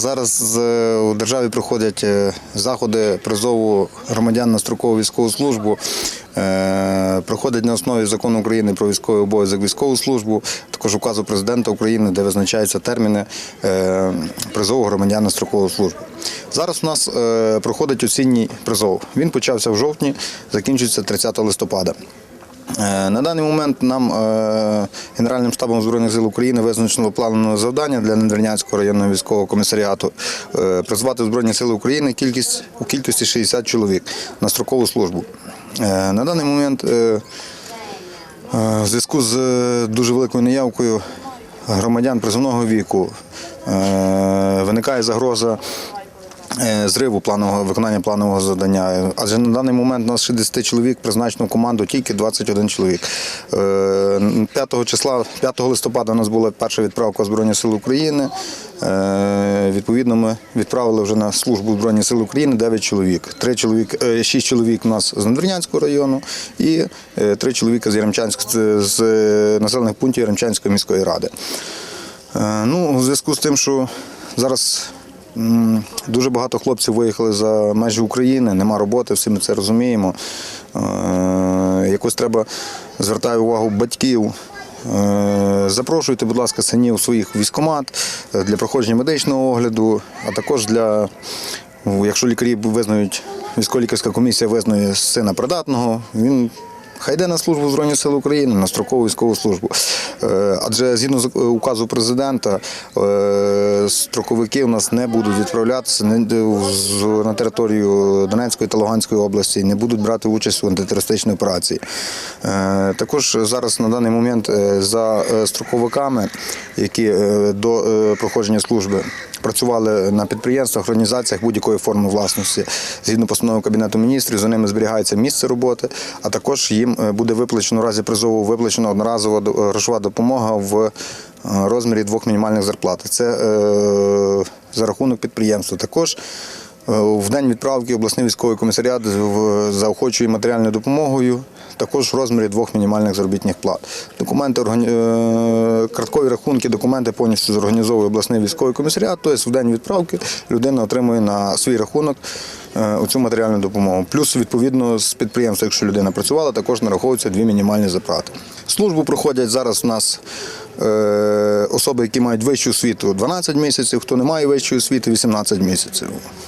Зараз е, у державі проходять е, заходи призову громадян на строкову військову службу. Е, Проходять на основі закону України про військовий обов'язок військову службу, також указу президента України, де визначаються терміни призову громадян на строкову службу. Зараз у нас проходить осінній призов. Він почався в жовтні, закінчується 30 листопада. Е, На даний момент нам е, Генеральним штабом Збройних сил України визначено планове завдання для Надвірнянського районного військового комісаріату е, призвати Збройні сили України кількість у кількості 60 чоловік на строкову службу. На даний момент в зв'язку з дуже великою неявкою громадян призовного віку виникає загроза зриву планового виконання планового завдання. Адже на даний момент у нас 60 чоловік призначено в команду тільки 21 чоловік. Е, 5 числа, 5 листопада у нас була перша відправка в Збройні Сили України. Е, Відповідно, ми відправили вже на службу в Збройні Сили України 9 чоловік. 3 чоловік, 6 чоловік у нас з Надвірнянського району і 3 чоловіка з з населених пунктів Яремчанської міської ради. Е, Ну, у зв'язку з тим, що зараз дуже багато хлопців виїхали за межі України, нема роботи, всі ми це розуміємо. Е, Якось треба звертаю увагу батьків. е, Запрошуйте, будь ласка, синів своїх в військкомат е, для проходження медичного огляду, а також для, якщо лікарі визнають, військово-лікарська комісія визнає сина придатного, він Хай йде на службу в Збройні Сили України, на строкову військову службу. Е, Адже згідно з указу президента, е, строковики у нас не будуть відправлятися на територію Донецької та Луганської області, не будуть брати участь у антитерористичній операції. Е, Також зараз на даний момент за строковиками, які до проходження служби працювали на підприємствах, організаціях будь-якої форми власності. Згідно постанови Кабінету міністрів, за ними зберігається місце роботи, а також їм е, буде виплачено в разі призову виплачена одноразова грошова допомога в е, розмірі двох мінімальних зарплат. Це е, за рахунок підприємства. Також е, в день відправки обласний військовий комісаріат заохочує матеріальною допомогою. Також в розмірі двох мінімальних заробітних плат. Документи е, карткові рахунки, документи повністю зорганізовує обласний військовий комісаріат. Тобто в день відправки людина отримує на свій рахунок е, оцю матеріальну допомогу. Плюс, відповідно, з підприємства, якщо людина працювала, також нараховуються дві мінімальні заплати. Службу проходять зараз у нас е, особи, які мають вищу освіту 12 місяців, хто не має вищої освіти 18 місяців.